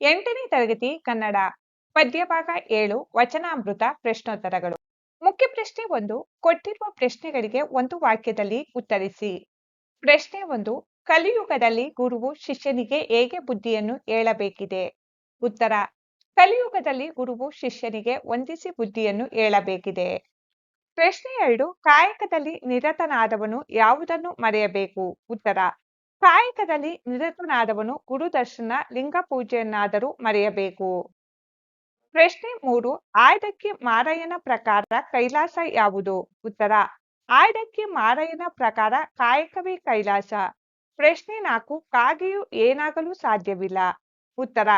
ಎಂಟನೇ ತರಗತಿ ಕನ್ನಡ ಪದ್ಯಭಾಗ ಏಳು, ವಚನಾಮೃತ, ಪ್ರಶ್ನೋತ್ತರಗಳು. ಮುಖ್ಯ ಪ್ರಶ್ನೆ ಒಂದು, ಕೊಟ್ಟಿರುವ ಪ್ರಶ್ನೆಗಳಿಗೆ ಒಂದು ವಾಕ್ಯದಲ್ಲಿ ಉತ್ತರಿಸಿ. ಪ್ರಶ್ನೆ ಒಂದು, ಕಲಿಯುಗದಲ್ಲಿ ಗುರುವು ಶಿಷ್ಯನಿಗೆ ಹೇಗೆ ಬುದ್ಧಿಯನ್ನು ಹೇಳಬೇಕಿದೆ? ಉತ್ತರ, ಕಲಿಯುಗದಲ್ಲಿ ಗುರುವು ಶಿಷ್ಯನಿಗೆ ವಂದಿಸಿ ಬುದ್ಧಿಯನ್ನು ಹೇಳಬೇಕಿದೆ. ಪ್ರಶ್ನೆ ಎರಡು, ಕಾಯಕದಲ್ಲಿ ನಿರತನಾದವನು ಯಾವುದನ್ನು ಮರೆಯಬೇಕು? ಉತ್ತರ ಕಾಯಕದಲ್ಲಿ ನಿರತನಾದವನು ಗುರುದರ್ಶನ ಲಿಂಗ ಪೂಜೆಯನ್ನಾದರೂ ಮರೆಯಬೇಕು. ಪ್ರಶ್ನೆ ಮೂರು, ಆಯ್ದಕ್ಕಿ ಮಾರಯ್ಯನ ಪ್ರಕಾರ ಕೈಲಾಸ ಯಾವುದು? ಉತ್ತರ, ಆಯ್ದಕ್ಕಿ ಮಾರಯ್ಯನ ಪ್ರಕಾರ ಕಾಯಕವೇ ಕೈಲಾಸ. ಪ್ರಶ್ನೆ ನಾಲ್ಕು, ಕಾಗೆಯು ಏನಾಗಲು ಸಾಧ್ಯವಿಲ್ಲ? ಉತ್ತರ,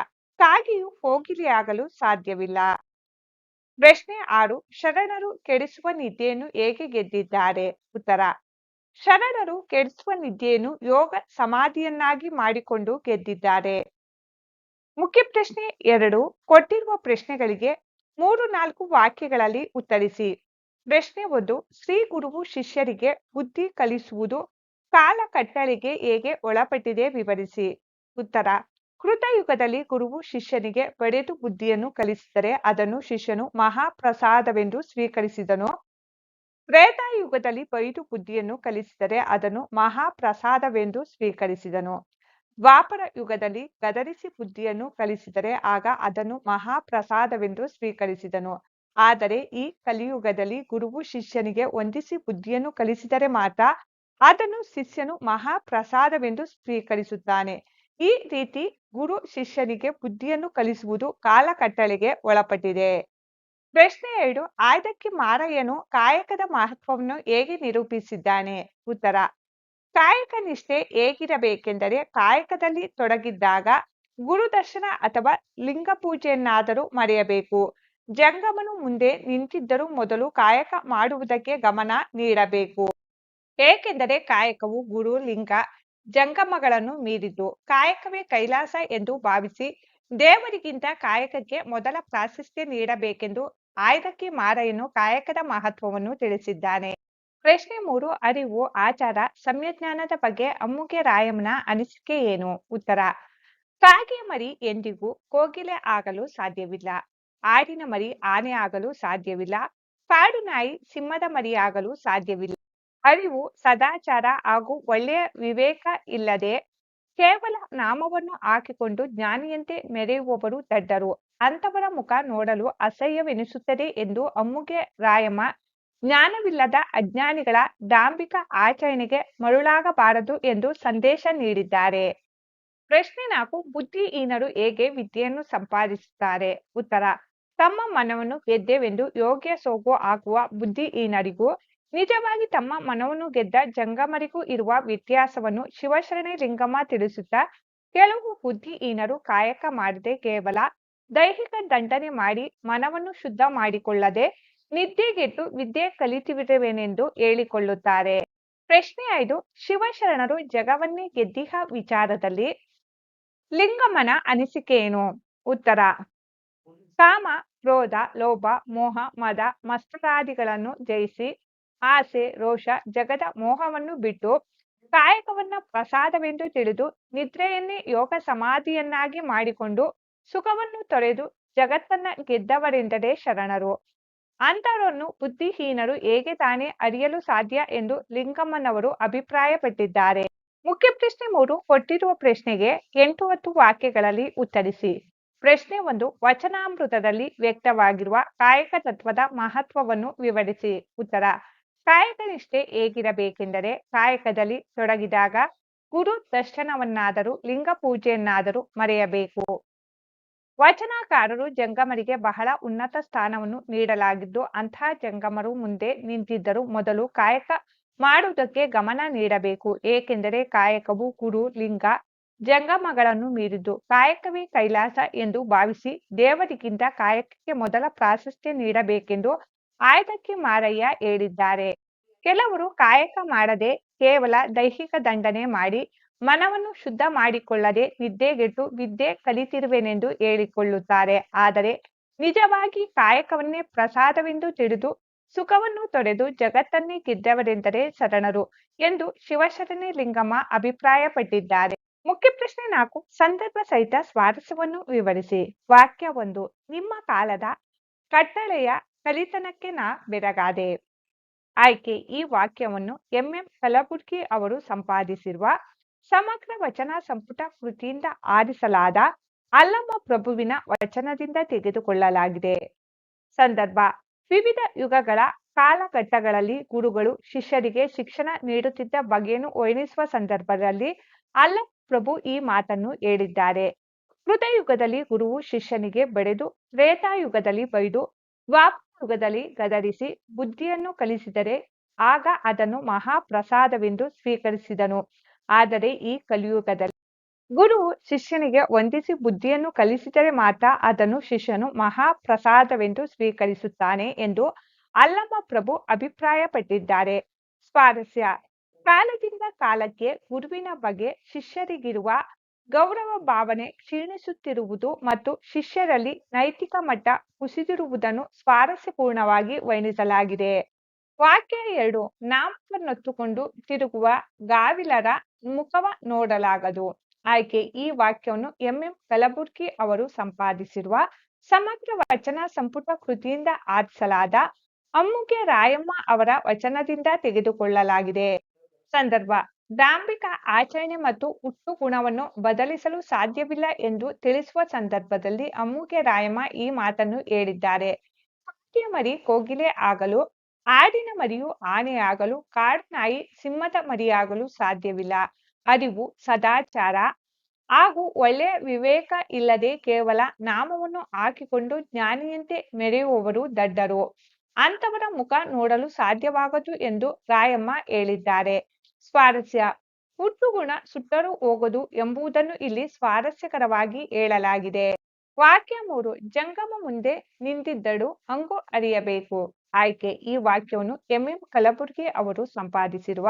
ಕಾಗೆಯು ಹೋಗಿಲಿಯಾಗಲು ಸಾಧ್ಯವಿಲ್ಲ. ಪ್ರಶ್ನೆ ಆರು, ಶರಣರು ಕೆಡಿಸುವ ನಿದ್ದೆಯನ್ನು ಹೇಗೆ ಗೆದ್ದಿದ್ದಾರೆ? ಉತ್ತರ ಶರಣರು ಕೆಡಿಸುವ ನಿದ್ದೆಯನ್ನು ಯೋಗ ಸಮಾಧಿಯನ್ನಾಗಿ ಮಾಡಿಕೊಂಡು ಗೆದ್ದಿದ್ದಾರೆ. ಮುಖ್ಯ ಪ್ರಶ್ನೆ ಎರಡು, ಕೊಟ್ಟಿರುವ ಪ್ರಶ್ನೆಗಳಿಗೆ ಮೂರು ನಾಲ್ಕು ವಾಕ್ಯಗಳಲ್ಲಿ ಉತ್ತರಿಸಿ. ಪ್ರಶ್ನೆ ಒಂದು, ಶ್ರೀ ಗುರುವು ಶಿಷ್ಯರಿಗೆ ಬುದ್ಧಿ ಕಲಿಸುವುದು ಕಾಲ ಕಟ್ಟಳಿಗೆ ಹೇಗೆ ಒಳಪಟ್ಟಿದೆ ವಿವರಿಸಿ. ಉತ್ತರ, ಕೃತಯುಗದಲ್ಲಿ ಗುರುವು ಶಿಷ್ಯನಿಗೆ ಬಡೆದು ಬುದ್ಧಿಯನ್ನು ಕಲಿಸಿದರೆ ಅದನ್ನು ಶಿಷ್ಯನು ಮಹಾಪ್ರಸಾದವೆಂದು ಸ್ವೀಕರಿಸಿದನು ತ್ರೇತಾಯುಗದಲ್ಲಿ ಬೈದು ಬುದ್ಧಿಯನ್ನು ಕಲಿಸಿದರೆ ಅದನ್ನು ಮಹಾಪ್ರಸಾದವೆಂದು ಸ್ವೀಕರಿಸಿದನು. ದ್ವಾಪರ ಯುಗದಲ್ಲಿ ಗದರಿಸಿ ಬುದ್ಧಿಯನ್ನು ಕಲಿಸಿದರೆ ಆಗ ಅದನ್ನು ಮಹಾಪ್ರಸಾದವೆಂದು ಸ್ವೀಕರಿಸಿದನು. ಆದರೆ ಈ ಕಲಿಯುಗದಲ್ಲಿ ಗುರುವು ಶಿಷ್ಯನಿಗೆ ವಂದಿಸಿ ಬುದ್ಧಿಯನ್ನು ಕಲಿಸಿದರೆ ಮಾತ್ರ ಅದನ್ನು ಶಿಷ್ಯನು ಮಹಾಪ್ರಸಾದವೆಂದು ಸ್ವೀಕರಿಸುತ್ತಾನೆ. ಈ ರೀತಿ ಗುರು ಶಿಷ್ಯನಿಗೆ ಬುದ್ಧಿಯನ್ನು ಕಲಿಸುವುದು ಕಾಲಕಟ್ಟಳೆಗೆ ಒಳಪಟ್ಟಿದೆ. ಪ್ರಶ್ನೆ ಎರಡು, ಆಯ್ದಕ್ಕೆ ಮಾರಯ್ಯನು ಕಾಯಕದ ಮಹತ್ವವನ್ನು ಹೇಗೆ ನಿರೂಪಿಸಿದ್ದಾನೆ? ಉತ್ತರ, ಕಾಯಕ ನಿಷ್ಠೆ ಹೇಗಿರಬೇಕೆಂದರೆ ಕಾಯಕದಲ್ಲಿ ತೊಡಗಿದ್ದಾಗ ಗುರುದರ್ಶನ ಅಥವಾ ಲಿಂಗ ಪೂಜೆಯನ್ನಾದರೂ ಮರೆಯಬೇಕು. ಜಂಗಮನು ಮುಂದೆ ನಿಂತಿದ್ದರೂ ಮೊದಲು ಕಾಯಕ ಮಾಡುವುದಕ್ಕೆ ಗಮನ ನೀಡಬೇಕು. ಏಕೆಂದರೆ ಕಾಯಕವು ಗುರು, ಲಿಂಗ, ಜಂಗಮಗಳನ್ನು ಮೀರಿದ್ದು, ಕಾಯಕವೇ ಕೈಲಾಸ ಎಂದು ಭಾವಿಸಿ ದೇವರಿಗಿಂತ ಕಾಯಕಕ್ಕೆ ಮೊದಲ ಪ್ರಾಶಸ್ತ್ಯ ನೀಡಬೇಕೆಂದು ಆಯ್ದಕ್ಕಿ ಮಾರಯ್ಯನು ಕಾಯಕದ ಮಹತ್ವವನ್ನು ತಿಳಿಸಿದ್ದಾನೆ. ಪ್ರಶ್ನೆ ಮೂರು, ಅರಿವು, ಆಚಾರ ಸಮ್ಯಜ್ಞಾನದ ಬಗ್ಗೆ ಅಮ್ಮುಗೆ ರಾಯಮ್ಮನ ಅನಿಸಿಕೆ ಏನು? ಉತ್ತರ, ಕಾಗೆ ಮರಿ ಎಂದಿಗೂ ಕೋಗಿಲೆ ಆಗಲು ಸಾಧ್ಯವಿಲ್ಲ. ಆಡಿನ ಮರಿ ಆನೆ ಆಗಲು ಸಾಧ್ಯವಿಲ್ಲ. ಕಾಡು ನಾಯಿ ಸಿಂಹದ ಮರಿ ಆಗಲು ಸಾಧ್ಯವಿಲ್ಲ. ಅರಿವು, ಸದಾಚಾರ ಹಾಗೂ ಒಳ್ಳೆಯ ವಿವೇಕ ಇಲ್ಲದೆ ಕೇವಲ ನಾಮವನ್ನು ಹಾಕಿಕೊಂಡು ಜ್ಞಾನಿಯಂತೆ ಮೆರೆಯುವವರು ದಡ್ಡರು. ಅಂತವರ ಮುಖ ನೋಡಲು ಅಸಹ್ಯವೆನಿಸುತ್ತದೆ ಎಂದು ಅಮ್ಮುಗೆ ರಾಯಮ್ಮ, ಜ್ಞಾನವಿಲ್ಲದ ಅಜ್ಞಾನಿಗಳ ಡಾಂಬಿಕ ಆಚರಣೆಗೆ ಮರುಳಾಗಬಾರದು ಎಂದು ಸಂದೇಶ ನೀಡಿದ್ದಾರೆ. ಪ್ರಶ್ನೆ ನಾಲ್ಕು, ಬುದ್ಧಿಹೀನರು ಹೇಗೆ ವಿದ್ಯೆಯನ್ನು ಸಂಪಾದಿಸುತ್ತಾರೆ? ಉತ್ತರ, ತಮ್ಮ ಮನವನ್ನು ಗೆದ್ದೆವೆಂದು ಯೋಗ್ಯ ಸೋಗು ಆಗುವ ಬುದ್ಧಿಹೀನರಿಗೂ, ನಿಜವಾಗಿ ತಮ್ಮ ಮನವನ್ನು ಗೆದ್ದ ಜಂಗಮರಿಗೂ ಇರುವ ವ್ಯತ್ಯಾಸವನ್ನು ಶಿವಶರಣೆ ಲಿಂಗಮ್ಮ ತಿಳಿಸುತ್ತಾ, ಕೆಲವು ಬುದ್ಧಿಹೀನರು ಕಾಯಕ ಮಾಡದೆ ಕೇವಲ ದೈಹಿಕ ದಂಡನೆ ಮಾಡಿ ಮನವನ್ನು ಶುದ್ಧ ಮಾಡಿಕೊಳ್ಳದೆ ನಿದ್ದೆಗೆಟ್ಟು ವಿದ್ಯೆ ಕಲಿತಿರುವೆನೆಂದು ಹೇಳಿಕೊಳ್ಳುತ್ತಾರೆ. ಪ್ರಶ್ನೆ ಐದು, ಶಿವಶರಣರು ಜಗವನ್ನೇ ಗೆದ್ದಿಹ ವಿಚಾರದಲ್ಲಿ ಲಿಂಗಮನ ಅನಿಸಿಕೆ ಏನು ಉತ್ತರ, ಕಾಮ, ಕ್ರೋಧ, ಲೋಭ, ಮೋಹ, ಮದ, ಮಸ್ತರಾದಿಗಳನ್ನು ಜಯಿಸಿ ಆಸೆ, ರೋಷ, ಜಗದ ಮೋಹವನ್ನು ಬಿಟ್ಟು ಕಾಯಕವನ್ನ ಪ್ರಸಾದವೆಂದು ತಿಳಿದು ನಿದ್ರೆಯನ್ನೇ ಯೋಗ ಸಮಾಧಿಯನ್ನಾಗಿ ಮಾಡಿಕೊಂಡು ಸುಖವನ್ನು ತೊರೆದು ಜಗತ್ತನ್ನ ಗೆದ್ದವರೆಂದರೆ ಶರಣರು. ಅಂತರನ್ನು ಬುದ್ಧಿಹೀನರು ಹೇಗೆ ತಾನೇ ಅರಿಯಲು ಸಾಧ್ಯ ಎಂದು ಲಿಂಗಮ್ಮನವರು ಅಭಿಪ್ರಾಯಪಟ್ಟಿದ್ದಾರೆ. ಮುಖ್ಯ ಪ್ರಶ್ನೆ ಮೂರು, ಕೊಟ್ಟಿರುವ ಪ್ರಶ್ನೆಗೆ ಎಂಟು ಹತ್ತು ವಾಕ್ಯಗಳಲ್ಲಿ ಉತ್ತರಿಸಿ. ಪ್ರಶ್ನೆ ಒಂದು, ವಚನಾಮೃತದಲ್ಲಿ ವ್ಯಕ್ತವಾಗಿರುವ ಕಾಯಕ ತತ್ವದ ಮಹತ್ವವನ್ನು ವಿವರಿಸಿ. ಉತ್ತರ ಕಾಯಕ ನಿಷ್ಠೆ ಹೇಗಿರಬೇಕೆಂದರೆ ಕಾಯಕದಲ್ಲಿ ತೊಡಗಿದಾಗ ಗುರು ದರ್ಶನವನ್ನಾದರೂ ಲಿಂಗ ಪೂಜೆಯನ್ನಾದರೂ ಮರೆಯಬೇಕು. ವಚನಕಾರರು ಜಂಗಮರಿಗೆ ಬಹಳ ಉನ್ನತ ಸ್ಥಾನವನ್ನು ನೀಡಲಾಗಿದ್ದು ಅಂತಹ ಜಂಗಮರು ಮುಂದೆ ನಿಂತಿದ್ದರು ಮೊದಲು ಕಾಯಕ ಮಾಡುವುದಕ್ಕೆ ಗಮನ ನೀಡಬೇಕು. ಏಕೆಂದರೆ ಕಾಯಕವು ಕುರು, ಲಿಂಗ ಜಂಗಮಗಳನ್ನು ಮೀರಿದ್ದು. ಕಾಯಕವೇ ಕೈಲಾಸ ಎಂದು ಭಾವಿಸಿ ದೇವರಿಗಿಂತ ಕಾಯಕಕ್ಕೆ ಮೊದಲ ಪ್ರಾಶಸ್ತ್ಯ ನೀಡಬೇಕೆಂದು ಆಯ್ದಕ್ಕೆ ಮಾರಯ್ಯ ಹೇಳಿದ್ದಾರೆ. ಕೆಲವರು ಕಾಯಕ ಮಾಡದೆ ಕೇವಲ ದೈಹಿಕ ದಂಡನೆ ಮಾಡಿ ಮನವನ್ನು ಶುದ್ಧ ಮಾಡಿಕೊಳ್ಳದೆ ನಿದ್ದೆಗೆಟ್ಟು ವಿದ್ಯೆ ಕಲಿತಿರುವೆನೆಂದು ಹೇಳಿಕೊಳ್ಳುತ್ತಾರೆ. ಆದರೆ ನಿಜವಾಗಿ ಕಾಯಕವನ್ನೇ ಪ್ರಸಾದವೆಂದು ತಿಳಿದು ಸುಖವನ್ನು ತೊರೆದು ಜಗತ್ತನ್ನೇ ಗೆದ್ದವರೆಂದರೆ ಶರಣರು ಎಂದು ಶಿವಶರಣೆ ಲಿಂಗಮ್ಮ ಅಭಿಪ್ರಾಯಪಟ್ಟಿದ್ದಾರೆ. ಮುಖ್ಯ ಪ್ರಶ್ನೆ ನಾಲ್ಕು, ಸಂದರ್ಭ ಸಹಿತ ಸ್ವಾರಸ್ಯವನ್ನು ವಿವರಿಸಿ. ವಾಕ್ಯ ಒಂದು, ನಿಮ್ಮ ಕಾಲದ ಕಟ್ಟಳೆಯ ಕಲಿತನಕ್ಕೆ ನಾ ಬೆರಗಾದೆ. ಆಯ್ಕೆ, ಈ ವಾಕ್ಯವನ್ನು ಎಂಎಂ ಕಲಬುರ್ಗಿ ಅವರು ಸಂಪಾದಿಸಿರುವ ಸಮಗ್ರ ವಚನ ಸಂಪುಟ ಕೃತಿಯಿಂದ ಆರಿಸಲಾದ ಅಲ್ಲಮ್ಮ ಪ್ರಭುವಿನ ವಚನದಿಂದ ತೆಗೆದುಕೊಳ್ಳಲಾಗಿದೆ. ಸಂದರ್ಭ, ವಿವಿಧ ಯುಗಗಳ ಕಾಲಘಟ್ಟಗಳಲ್ಲಿ ಗುರುಗಳು ಶಿಷ್ಯರಿಗೆ ಶಿಕ್ಷಣ ನೀಡುತ್ತಿದ್ದ ಬಗೆಯನ್ನು ವರ್ಣಿಸುವ ಸಂದರ್ಭದಲ್ಲಿ ಅಲ್ಲಮ್ಮ ಪ್ರಭು ಈ ಮಾತನ್ನು ಹೇಳಿದ್ದಾರೆ. ಕೃತಯುಗದಲ್ಲಿ ಗುರುವು ಶಿಷ್ಯನಿಗೆ ಬಡೆದು ತ್ರೇತಾಯುಗದಲ್ಲಿ ಬೈದು ಯುಗದಲ್ಲಿ ಗದರಿಸಿ ಬುದ್ಧಿಯನ್ನು ಕಲಿಸಿದರೆ ಆಗ ಅದನ್ನು ಮಹಾಪ್ರಸಾದವೆಂದು ಸ್ವೀಕರಿಸಿದನು. ಆದರೆ ಈ ಕಲಿಯುಗದಲ್ಲಿ ಗುರು ಶಿಷ್ಯನಿಗೆ ವಂದಿಸಿ ಬುದ್ಧಿಯನ್ನು ಕಲಿಸಿದರೆ ಮಾತ್ರ ಅದನ್ನು ಶಿಷ್ಯನು ಮಹಾಪ್ರಸಾದವೆಂದು ಸ್ವೀಕರಿಸುತ್ತಾನೆ ಎಂದು ಅಲ್ಲಮ್ಮ ಪ್ರಭು ಅಭಿಪ್ರಾಯಪಟ್ಟಿದ್ದಾರೆ. ಸ್ವಾರಸ್ಯ. ಕಾಲದಿಂದ ಕಾಲಕ್ಕೆ ಗುರುವಿನ ಬಗ್ಗೆ ಶಿಷ್ಯರಿಗಿರುವ ಗೌರವ ಭಾವನೆ ಕ್ಷೀಣಿಸುತ್ತಿರುವುದು ಮತ್ತು ಶಿಷ್ಯರಲ್ಲಿ ನೈತಿಕ ಮಟ್ಟ ಕುಸಿದಿರುವುದನ್ನು ಸ್ವಾರಸ್ಯಪೂರ್ಣವಾಗಿ ವರ್ಣಿಸಲಾಗಿದೆ. ವಾಕ್ಯ ಎರಡು. ನಾಮವನ್ನೊತ್ತುಕೊಂಡು ತಿರುಗುವ ಗಾವಿಲರ ಮುಖವ ನೋಡಲಾಗದು. ಆಯ್ಕೆ ಈ ವಾಕ್ಯವನ್ನು ಎಂಎಂ ಕಲಬುರ್ಗಿ ಅವರು ಸಂಪಾದಿಸಿರುವ ಸಮಗ್ರ ವಚನ ಸಂಪುಟ ಕೃತಿಯಿಂದ ಆರಿಸಲಾದ ಅಮ್ಮುಗೆ ರಾಯಮ್ಮ ಅವರ ವಚನದಿಂದ ತೆಗೆದುಕೊಳ್ಳಲಾಗಿದೆ. ಸಂದರ್ಭ ದಾಂಭಿಕ ಆಚರಣೆ ಮತ್ತು ಹುಟ್ಟು ಗುಣವನ್ನು ಬದಲಿಸಲು ಸಾಧ್ಯವಿಲ್ಲ ಎಂದು ತಿಳಿಸುವ ಸಂದರ್ಭದಲ್ಲಿ ಅಮ್ಮುಗೆ ರಾಯಮ್ಮ ಈ ಮಾತನ್ನು ಹೇಳಿದ್ದಾರೆ. ಮರಿ ಕೋಗಿಲೆ ಆಗಲು ಆಡಿನ ಮರಿಯು ಆನೆಯಾಗಲು ಕಾಡು ನಾಯಿ ಸಿಂಹದ ಮರಿಯಾಗಲು ಸಾಧ್ಯವಿಲ್ಲ. ಅರಿವು, ಸದಾಚಾರ ಹಾಗೂ ಒಳ್ಳೆಯ ವಿವೇಕ ಇಲ್ಲದೆ ಕೇವಲ ನಾಮವನ್ನು ಹಾಕಿಕೊಂಡು ಜ್ಞಾನಿಯಂತೆ ಮೆರೆಯುವವರು ದಡ್ಡರು. ಅಂತವರ ಮುಖ ನೋಡಲು ಸಾಧ್ಯವಾಗದು ಎಂದು ರಾಯಮ್ಮ ಹೇಳಿದ್ದಾರೆ. ಸ್ವಾರಸ್ಯ ಹುಟ್ಟು ಗುಣ ಸುಟ್ಟರೂ ಹೋಗದು ಎಂಬುದನ್ನು ಇಲ್ಲಿ ಸ್ವಾರಸ್ಯಕರವಾಗಿ ಹೇಳಲಾಗಿದೆ. ವಾಕ್ಯ ಮೂರು, ಜಂಗಮ ಮುಂದೆ ನಿಂತಿದ್ದಳು, ಹಂಗು ಅರಿಯಬೇಕು. ಆಯ್ಕೆ ಈ ವಾಕ್ಯವನ್ನು ಎಂಎಂ ಕಲಬುರ್ಗಿ ಅವರು ಸಂಪಾದಿಸಿರುವ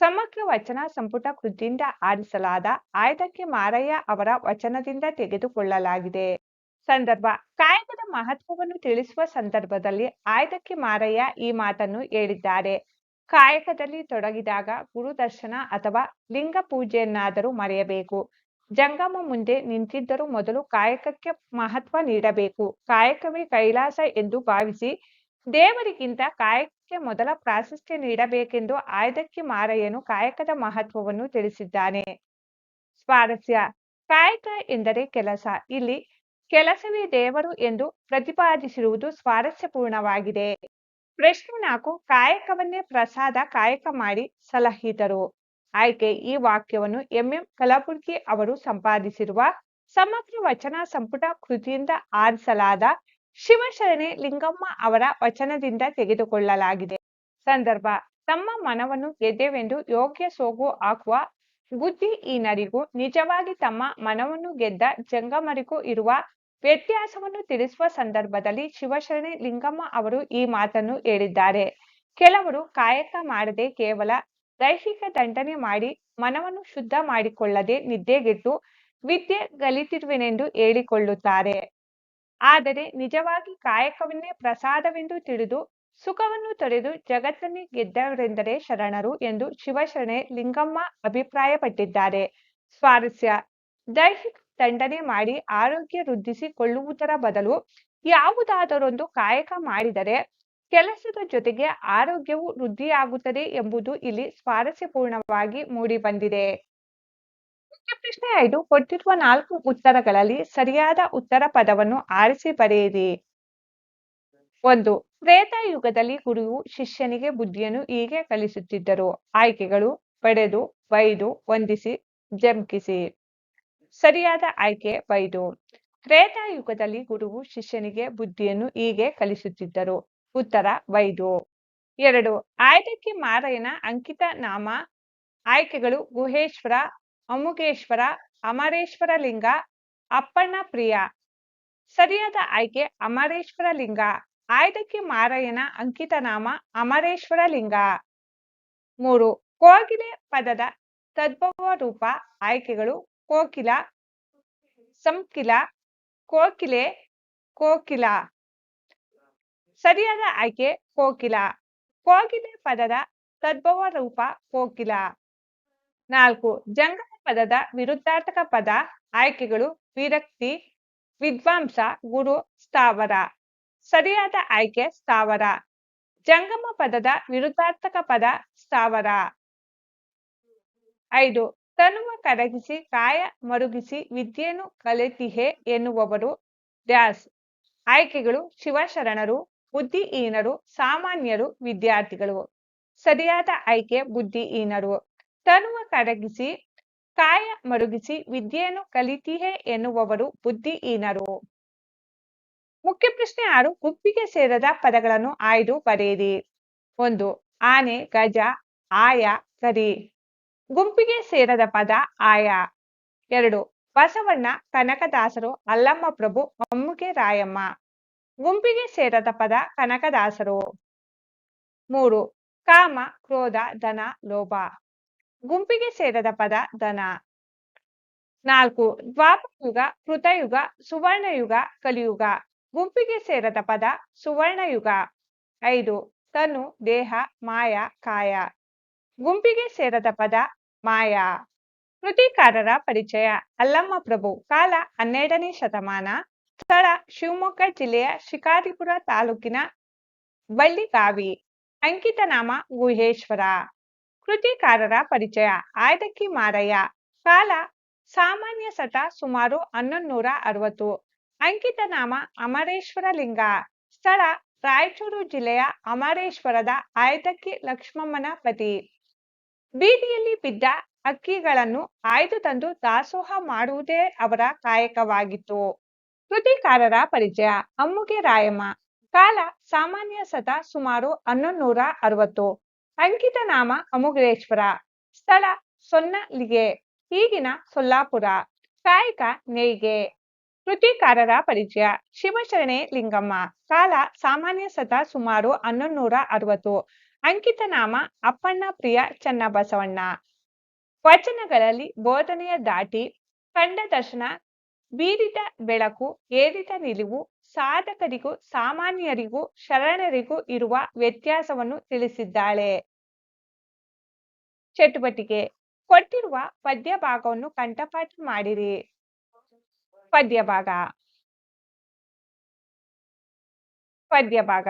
ಸಮಗ್ರ ವಚನ ಸಂಪುಟ ಕೃತಿಯಿಂದ ಆರಿಸಲಾದ ಆಯ್ದಕ್ಕೆ ಮಾರಯ್ಯ ಅವರ ವಚನದಿಂದ ತೆಗೆದುಕೊಳ್ಳಲಾಗಿದೆ. ಸಂದರ್ಭ, ಕಾಯಕದ ಮಹತ್ವವನ್ನು ತಿಳಿಸುವ ಸಂದರ್ಭದಲ್ಲಿ ಆಯ್ದಕ್ಕೆ ಮಾರಯ್ಯ ಈ ಮಾತನ್ನು ಹೇಳಿದ್ದಾರೆ. ಕಾಯಕದಲ್ಲಿ ತೊಡಗಿದಾಗ ಗುರುದರ್ಶನ ಅಥವಾ ಲಿಂಗ ಪೂಜೆಯನ್ನಾದರೂ ಮರೆಯಬೇಕು. ಜಂಗಮ ಮುಂದೆ ನಿಂತಿದ್ದರೂ ಮೊದಲು ಕಾಯಕಕ್ಕೆ ಮಹತ್ವ ನೀಡಬೇಕು. ಕಾಯಕವೇ ಕೈಲಾಸ ಎಂದು ಭಾವಿಸಿ ದೇವರಿಗಿಂತ ಕಾಯಕಕ್ಕೆ ಮೊದಲ ಪ್ರಾಶಸ್ತ್ಯ ನೀಡಬೇಕೆಂದು ಆಯ್ದಕ್ಕಿ ಮಾರಯ್ಯನು ಕಾಯಕದ ಮಹತ್ವವನ್ನು ತಿಳಿಸಿದ್ದಾನೆ. ಸ್ವಾರಸ್ಯ. ಕಾಯಕ ಎಂದರೆ ಕೆಲಸ. ಇಲ್ಲಿ ಕೆಲಸವೇ ದೇವರು ಎಂದು ಪ್ರತಿಪಾದಿಸಿರುವುದು ಸ್ವಾರಸ್ಯಪೂರ್ಣವಾಗಿದೆ. ಪ್ರಶ್ನೆ ನಾಲ್ಕು. ಕಾಯಕವನ್ನೇ ಪ್ರಸಾದ ಕಾಯಕ ಮಾಡಿ ಸಲಹಿದರು. ಆಯ್ಕೆ. ಈ ವಾಕ್ಯವನ್ನು ಎಂಎಂ ಕಲಬುರ್ಗಿ ಅವರು ಸಂಪಾದಿಸಿರುವ ಸಮಗ್ರ ವಚನ ಸಂಪುಟ ಕೃತಿಯಿಂದ ಆರಿಸಲಾದ ಶಿವಶರಣೆ ಲಿಂಗಮ್ಮ ಅವರ ವಚನದಿಂದ ತೆಗೆದುಕೊಳ್ಳಲಾಗಿದೆ. ಸಂದರ್ಭ, ತಮ್ಮ ಮನವನ್ನು ಗೆದ್ದೆವೆಂದು ಯೋಗ್ಯ ಸೋಗು ಹಾಕುವ ಬುದ್ಧಿ ಈ ನರಿಗೂ, ನಿಜವಾಗಿ ತಮ್ಮ ಮನವನ್ನು ಗೆದ್ದ ಜಂಗಮರಿಗೂ ಇರುವ ವ್ಯತ್ಯಾಸವನ್ನು ತಿಳಿಸುವ ಸಂದರ್ಭದಲ್ಲಿ ಶಿವಶರಣೆ ಲಿಂಗಮ್ಮ ಅವರು ಈ ಮಾತನ್ನು ಹೇಳಿದ್ದಾರೆ. ಕೆಲವರು ಕಾಯಕ ಮಾಡದೆ ಕೇವಲ ದೈಹಿಕ ದಂಡನೆ ಮಾಡಿ ಮನವನ್ನು ಶುದ್ಧ ಮಾಡಿಕೊಳ್ಳದೆ ನಿದ್ದೆಗೆಟ್ಟು ವಿದ್ಯೆ ಗಲಿತಿರುವೆನೆಂದು ಹೇಳಿಕೊಳ್ಳುತ್ತಾರೆ. ಆದರೆ ನಿಜವಾಗಿ ಕಾಯಕವನ್ನೇ ಪ್ರಸಾದವೆಂದು ತಿಳಿದು, ಸುಖವನ್ನು ತೊರೆದು ಜಗತ್ತನ್ನೇ ಗೆದ್ದವರೆಂದರೆ ಶರಣರು ಎಂದು ಶಿವಶರಣೆ ಲಿಂಗಮ್ಮ ಅಭಿಪ್ರಾಯಪಟ್ಟಿದ್ದಾರೆ. ಸ್ವಾರಸ್ಯ. ದೈಹಿಕ ದಂಡನೆ ಮಾಡಿ ಆರೋಗ್ಯ ವೃದ್ಧಿಸಿಕೊಳ್ಳುವುದರ ಬದಲು ಯಾವುದಾದರೊಂದು ಕಾಯಕ ಮಾಡಿದರೆ ಕೆಲಸದ ಜೊತೆಗೆ ಆರೋಗ್ಯವು ವೃದ್ಧಿಯಾಗುತ್ತದೆ ಎಂಬುದು ಇಲ್ಲಿ ಸ್ವಾರಸ್ಯಪೂರ್ಣವಾಗಿ ಮೂಡಿಬಂದಿದೆ. ಪ್ರಶ್ನೆ ಐದು, ಕೊಟ್ಟಿರುವ ನಾಲ್ಕು ಉತ್ತರಗಳಲ್ಲಿ ಸರಿಯಾದ ಉತ್ತರ ಪದವನ್ನು ಆರಿಸಿ ಬರೆಯಿರಿ. ಒಂದು ತ್ರೇತಾಯುಗದಲ್ಲಿ ಗುರುವು ಶಿಷ್ಯನಿಗೆ ಬುದ್ಧಿಯನ್ನು ಹೀಗೆ ಕಲಿಸುತ್ತಿದ್ದರು. ಆಯ್ಕೆಗಳು, ಪಡೆದು, ಬೈದು, ವಂದಿಸಿ ಜಮಕಿಸಿ ಸರಿಯಾದ ಆಯ್ಕೆ, ಬೈದು. ತ್ರೇತಾಯುಗದಲ್ಲಿ ಗುರುವು ಶಿಷ್ಯನಿಗೆ ಬುದ್ಧಿಯನ್ನು ಹೀಗೆ ಕಲಿಸುತ್ತಿದ್ದರು. ಉತ್ತರ, ಬೈದು. ಎರಡು, ಆಯ್ದಕ್ಕೆ ಮಾರಯ್ಯನ ಅಂಕಿತ ನಾಮ, ಆಯ್ಕೆಗಳು ಗುಹೇಶ್ವರ ಅಮುಗೇಶ್ವರ, ಅಮರೇಶ್ವರ ಲಿಂಗ, ಅಪ್ಪಣ್ಣ ಪ್ರಿಯ. ಸರಿಯಾದ ಆಯ್ಕೆ ಅಮರೇಶ್ವರ ಲಿಂಗ. ಆಯ್ದಕ್ಕೆ ಮಾರಯ್ಯನ ಅಂಕಿತ ನಾಮ ಅಮರೇಶ್ವರ ಲಿಂಗ. ಮೂರು, ಕೋಗಿಲೆ ಪದದ ತದ್ಭವ ರೂಪ ಆಯ್ಕೆಗಳು ಕೋಕಿಲ, ಸಂಕಿಲ, ಕೋಕಿಲೆ, ಕೋಕಿಲ. ಸರಿಯಾದ ಆಯ್ಕೆ ಕೋಕಿಲ. ಕೋಗಿಲೆ ಪದದ ತದ್ಭವ ರೂಪ ಕೋಕಿಲ. ನಾಲ್ಕು, ಜಂಗಮ ಪದದ ವಿರುದ್ಧಾರ್ಥಕ ಪದ ಆಯ್ಕೆಗಳು ವಿರಕ್ತಿ, ವಿದ್ವಾಂಸ, ಗುರು, ಸ್ಥಾವರ. ಸರಿಯಾದ ಆಯ್ಕೆ, ಸ್ಥಾವರ. ಜಂಗಮ ಪದದ ವಿರುದ್ಧಾರ್ಥಕ ಪದ ಸ್ಥಾವರ. ಐದು, ತನುವ ಕರಗಿಸಿ, ಕಾಯ ಮರುಗಿಸಿ, ವಿದ್ಯೆಯನ್ನು ಕಲಿತಿಹೆ ಎನ್ನುವವರು ಡ್ಯಾಸ್. ಆಯ್ಕೆಗಳು ಶಿವಶರಣರು, ಬುದ್ಧಿಹೀನರು, ಸಾಮಾನ್ಯರು, ವಿದ್ಯಾರ್ಥಿಗಳು. ಸರಿಯಾದ ಆಯ್ಕೆ, ಬುದ್ಧಿಹೀನರು. ತನುವ ಕರಗಿಸಿ, ಕಾಯ ಮರುಗಿಸಿ ವಿದ್ಯೆಯನ್ನು ಕಲಿತಿಹೆ ಎನ್ನುವವರು ಬುದ್ಧಿಹೀನರು. ಮುಖ್ಯ ಪ್ರಶ್ನೆ ಆರು, ಗುಂಪಿಗೆ ಸೇರದ ಪದಗಳನ್ನು ಆಯ್ದು ಬರೆಯಿರಿ. ಒಂದು, ಆನೆ, ಗಜ, ಆಯ ಕರಿ ಗುಂಪಿಗೆ ಸೇರದ ಪದ ಆಯ. ಎರಡು, ಬಸವಣ್ಣ, ಕನಕದಾಸರು, ಅಲ್ಲಮ್ಮ ಪ್ರಭು ಅಮ್ಮುಗೆ ರಾಯಮ್ಮ. ಗುಂಪಿಗೆ ಸೇರದ ಪದ ಕನಕದಾಸರು. ಮೂರು, ಕಾಮ, ಕ್ರೋಧ, ಧನ, ಲೋಭ. ಗುಂಪಿಗೆ ಸೇರದ ಪದ ಧನ. ನಾಲ್ಕು ದ್ವಾಪರಯುಗ ಕೃತಯುಗ, ಸುವರ್ಣಯುಗ, ಕಲಿಯುಗ. ಗುಂಪಿಗೆ ಸೇರದ ಪದ ಸುವರ್ಣಯುಗ. ಐದು, ತನು, ದೇಹ, ಮಾಯ, ಕಾಯ. ಗುಂಪಿಗೆ ಸೇರದ ಪದ ಮಾಯ. ಕೃತಿಕಾರರ ಪರಿಚಯ, ಅಲ್ಲಮ್ಮ ಪ್ರಭು, ಕಾಲ ಹನ್ನೆರಡನೇ ಶತಮಾನ, ಸ್ಥಳ ಶಿವಮೊಗ್ಗ ಜಿಲ್ಲೆಯ ಶಿಕಾರಿಪುರ ತಾಲೂಕಿನ ಬಳ್ಳಿಗಾವಿ. ಅಂಕಿತನಾಮ ಗುಹೇಶ್ವರ. ಕೃತಿಕಾರರ ಪರಿಚಯ. ಆಯ್ದಕ್ಕಿ ಮಾರಯ್ಯ. ಕಾಲ ಸಾಮಾನ್ಯ ಸತ ಸುಮಾರು ಹನ್ನೊಂದೂರ ಅರವತ್ತು. ಅಂಕಿತನಾಮ ಅಮರೇಶ್ವರ ಲಿಂಗ. ಸ್ಥಳ ರಾಯಚೂರು ಜಿಲ್ಲೆಯ ಅಮರೇಶ್ವರದ ಆಯ್ದಕ್ಕಿ ಲಕ್ಷ್ಮಮ್ಮನ ಪತಿ. ಬೀದಿಯಲ್ಲಿ ಬಿದ್ದ ಅಕ್ಕಿಗಳನ್ನು ಆಯ್ದು ತಂದು ದಾಸೋಹ ಮಾಡುವುದೇ ಅವರ ಕಾಯಕವಾಗಿತ್ತು. ಕೃತಿಕಾರರ ಪರಿಚಯ. ಅಮ್ಮುಗೆ ರಾಯಮ್ಮ. ಕಾಲ ಸಾಮಾನ್ಯ ಸತ ಸುಮಾರು ಹನ್ನೊಂದೂರ ಅರವತ್ತು. ಅಂಕಿತ ನಾಮ ಅಮುಗ್ರೇಶ್ವರ ಸ್ಥಳ ಸೊನ್ನಲಿಗೆ. ಈಗಿನ ಸೊಲ್ಲಾಪುರ. ಕಾಯಕ ನೇಯ್ಗೆ. ಕೃತಿಕಾರರ ಪರಿಚಯ. ಶಿವಶರಣೆ ಲಿಂಗಮ್ಮ. ಕಾಲ ಸಾಮಾನ್ಯ ಸತ ಸುಮಾರು ಹನ್ನೊಂದೂರ ಅರವತ್ತು. ಅಂಕಿತ ನಾಮ ಅಪ್ಪಣ್ಣ ಪ್ರಿಯ ಚನ್ನಬಸವಣ್ಣ. ವಚನಗಳಲ್ಲಿ ಬೋಧನೆಯ ದಾಟಿ ಕಂಡ ದರ್ಶನ ಬೀರಿದ ಬೆಳಕು, ಏರಿದ ನಿಲುವು, ಸಾಧಕರಿಗೂ, ಸಾಮಾನ್ಯರಿಗೂ, ಶರಣರಿಗೂ ಇರುವ ವ್ಯತ್ಯಾಸವನ್ನು ತಿಳಿಸಿದ್ದಾಳೆ. ಚಟುವಟಿಕೆ, ಕೊಟ್ಟಿರುವ ಪದ್ಯ ಭಾಗವನ್ನು ಕಂಠಪಾಠ ಮಾಡಿರಿ. ಪದ್ಯ ಭಾಗ ಪದ್ಯ ಭಾಗ